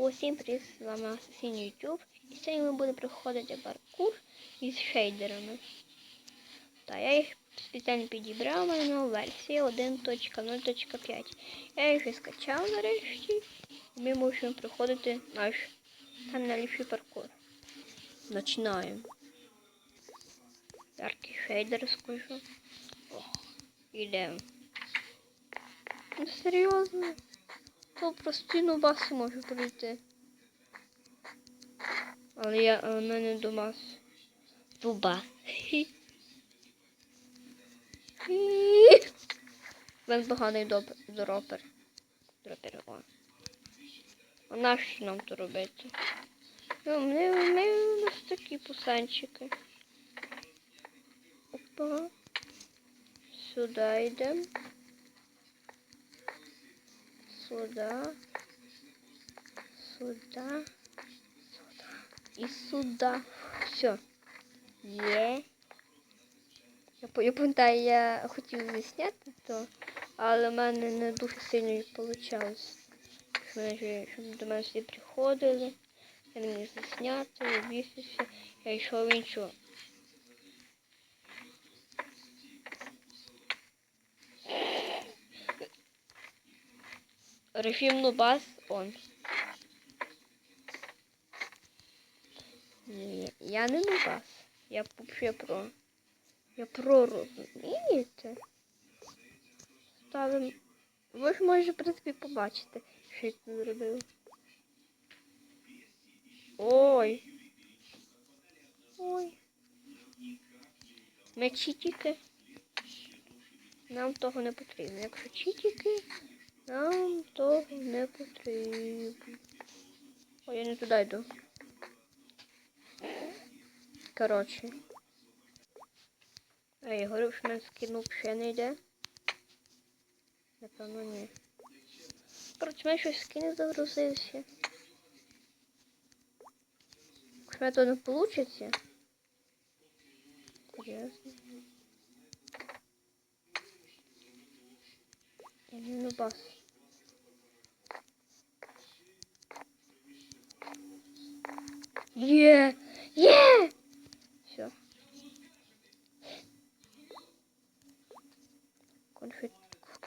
Усім привіт, з вами Асасін YouTube. І сьогодні ми будемо проходити паркур із шейдерами. Та я їх спеціально у мене нова 1.0.5. Я їх і скачав нарешті. Ми можемо проходити наш там найліпший паркур. Починаємо. Яркий шейдер скажу. Ох, ідемо. Ну серйозно? То прості нубаси можу пройти. Але я а в мене домас. Дуба. Він поганий дропер. Дропер, о. А нащо нам то робити? Ну, ми, ми у нас такі пусанчики. Опа. Сюди йдемо. Сюда. Сюда. Сюда. І сюда. Все. Є. Я, я пам'ятаю, я хотів засняти то, але в мене не дуже сильно вийшло. Щоб до мене всі приходили. Я не міг засняти, я бісився. Я йшов в іншу. Режим Нубас он. Ні, я не Нубас. Я вообще про. Я про розумієте? Ставим. Ви ж можете, в принципі, побачити, що я тут зробив. Ой. Ой. Ми чітіки. Нам того не потрібно. Якщо чітіки, нам того не потрібно. Ой, я не туди йду. Коротше. А я говорив, що мене скинув ще не йде. Напевно, ні. Коротше, мене щось скин загрузився. Якщо мене то не вийде. Серйозно. Я не на Є! Є! Все. Конфлікт,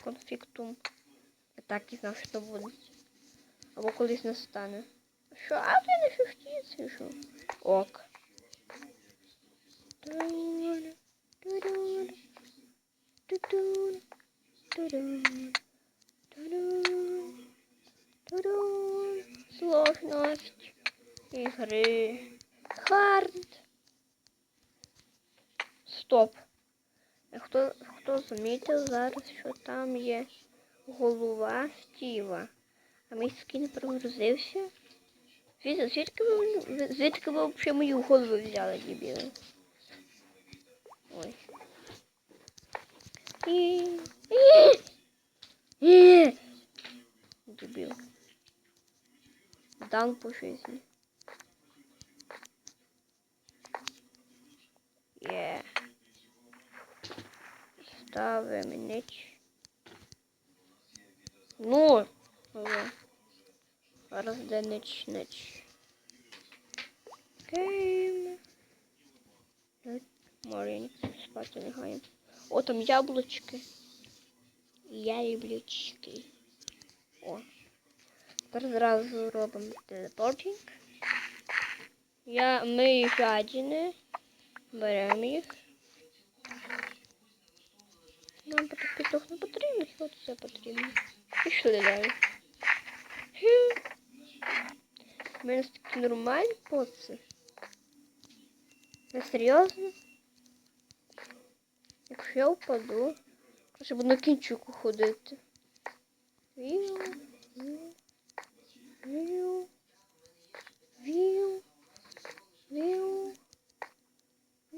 конфліктум. Я так і знав, що буде. Або колись настане. Що? А ти не фіфтіці, що? Ок. Ту-ду-ду, Хард. Стоп. А Хто, хто замітив зараз, що там є голова Стіва? А мій скін прогрузився? Звідки, звідки ви, звідки ви взагалі мою голову взяли, дебіли? Ой. І... І... Дебіл. Дан по жизни. Є. Ставимо ніч. Ну. Зараз де ніч, ніч. Гейм. Маленький, спати лягаємо. О, там яблучки. Яблучки. О. Тепер зразу робимо телепортинг. Я, ми жадіни. Беремо їх. Нам петух не потрібно, хіба це потрібно. Пішли далі. У мене такі нормальні поци. Не серйозно? Якщо я впаду, буду на кінчику ходити. Віу, віу, віу, віу, віу,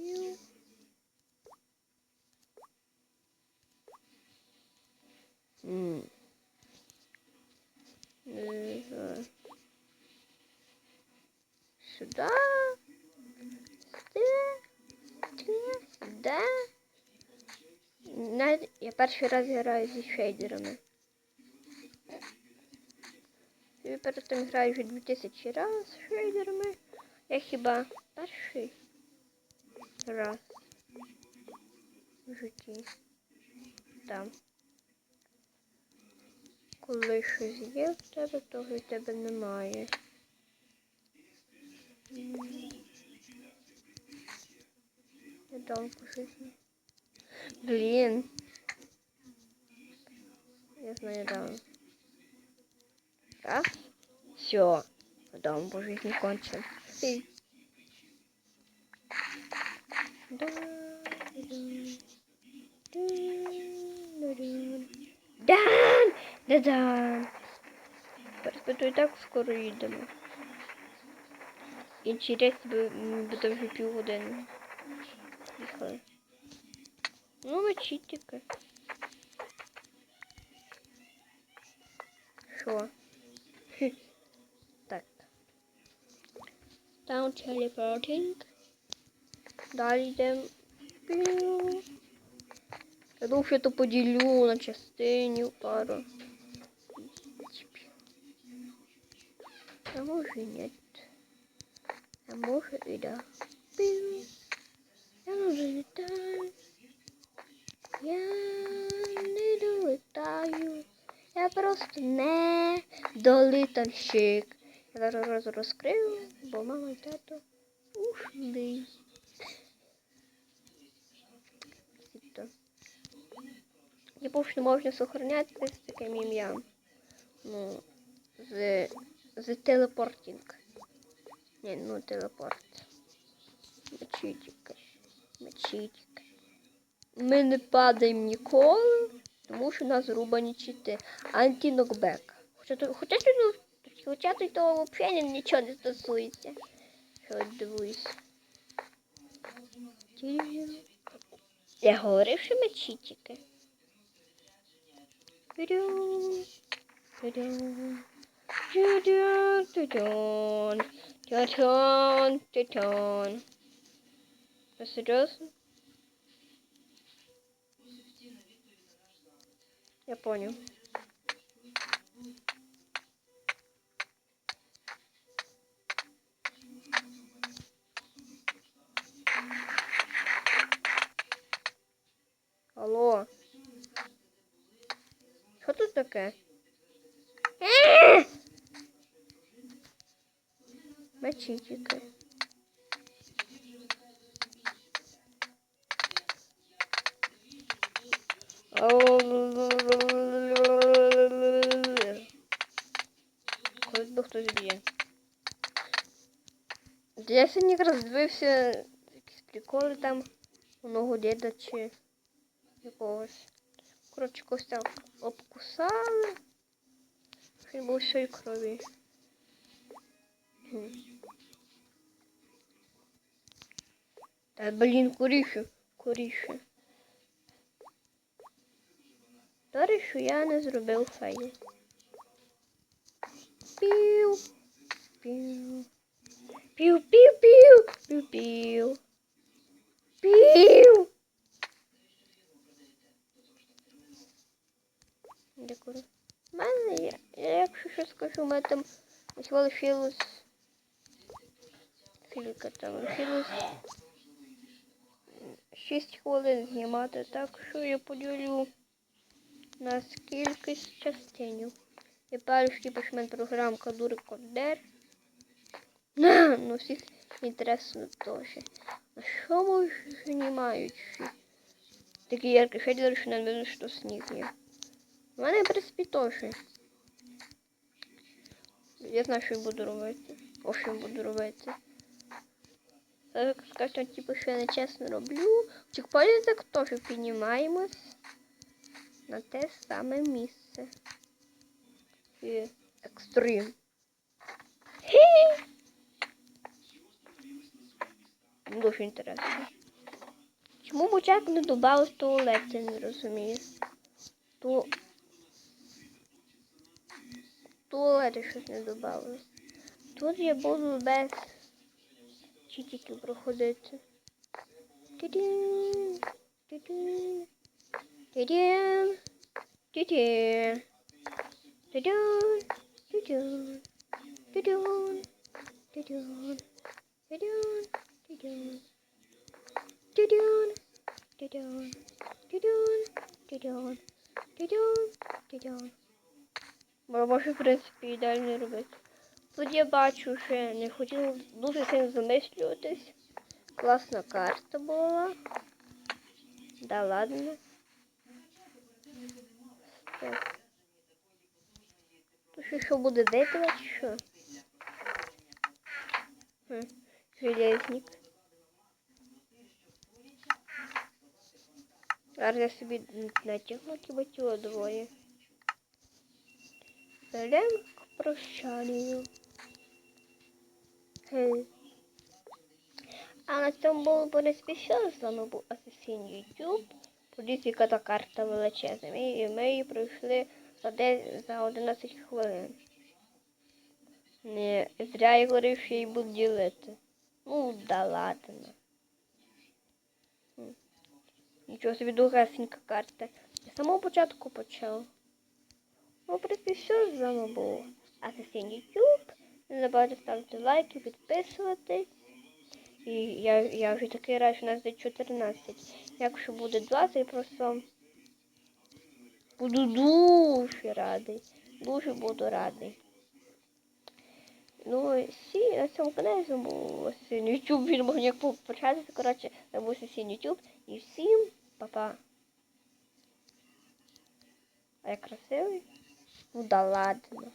віу. М. Не знаю. Сюда. Сюда. Сюда. Сюда. Навіть я перший раз граю зі шейдерами. Я перед тим граю вже 2000 раз з шейдерами. Я хіба перший раз в житті. Там. Коли щось є в тебе, того й в тебе немає. М. Я дам по житті. Блін. Я знаю, дам. Раз. Все. Дам по жизни кончен. Дан! Да-дан! Перспиту і так скоро їдемо. Інший рейс би- м, буде вже півгодини. Їхали. Ну, ви читики. Що? Так. Down teleporting. Далі йдемо. Я думав, що я то поділю на частині пару. А може і ні. А може і да. Я не долітаю. Я не долітаю. Я просто не долітальщик. Я зараз розкрию, бо мама і тато ушли. Був, що можна сохраняти з таким ім'ям. Ну, з, з телепортінг. Ні, ну телепорт. Мечітіка. Мечітіка. Ми не падаємо ніколи, тому що нас рубані чити. Антінокбек. Хоча, то- хоча, то, ну, хоча то того взагалі нічого не стосується. Що дивуюсь. Я говорив, що ми. Тю-дю, тю-дю, тю-дю, тю-дюн, тю-тюн, тю-тюн. Ти серйозно? Я понял. Алло. Що тут таке? Е! Мачітики. Колись би хтось б'є. Я сьогодні якраз дивився якісь приколи там у ногу діда чи якогось. Коротше, когось там обкусали. Він був всієї крові. Та блін, куріше, куріше. Добре, що я не зробив фейл. Пів. Пів. Пів, пів, пів. Дякую. У мене, є- я, якщо що скажу, у мене там всього лишилось. Скільки там лишилось? 6 хвилин знімати, так що я поділю на кількість частинів. І перший пишмен програмка Дурикодер. Ну, всіх інтересно теж. А що може знімаючи? Такі яркі шедери, що не що сніг є. У мене, в принципі, теж. Я знаю, що я буду робити. О, що я буду робити. Зараз скажуть, типу, що я нечесно роблю. В чекпоінтах теж піднімаємось на те саме місце. І екстрим. Хі! Дуже інтересно. Чому бучак не додав туалет, я не розумію. Ту... Туалети щось не додали. Тут я буду без читиків проходити. Тидін, тидін, тидін, тидін, тидін, Тю-дюн. Тю-дюн. Тю-дюн. Тю-дюн. Тю-дюн. Тю-дюн. Тю-дюн. Тю-дюн. Тю-дюн. Тю-дюн. Тю-дюн. Бо може, в принципі, ідеально робити. Тут я бачу, що я не хотів дуже сильно замислюватись. Класна карта була. Да ладно. Тут ще що буде дейтова чи що? Хм. Железник. Зараз я собі натягну хіба тіло двоє. Берем к прощанню. Гей. А на цьому було спеціально. З вами був Асасін YouTube. Подивіться, та карта величезна. Ми, ми її пройшли за, де, за 11 хвилин. Не зря я говорив, що її буду ділити. Ну, да ладно. Нічого собі довгесенька карта. Я самого початку почав. Ну, в принципі, все з вами було. Асасін YouTube. Не забувайте ставити лайки, підписуватись. І я, я вже такий рад, що у нас буде 14. Якщо буде 20, просто буду дуже радий. Дуже буду радий. Ну, всі на цьому каналі з вами був Син YouTube. Він мог ніяк початися. Коротше, це був Син YouTube. І всім па-па. А я красивий? 不，都拉倒了。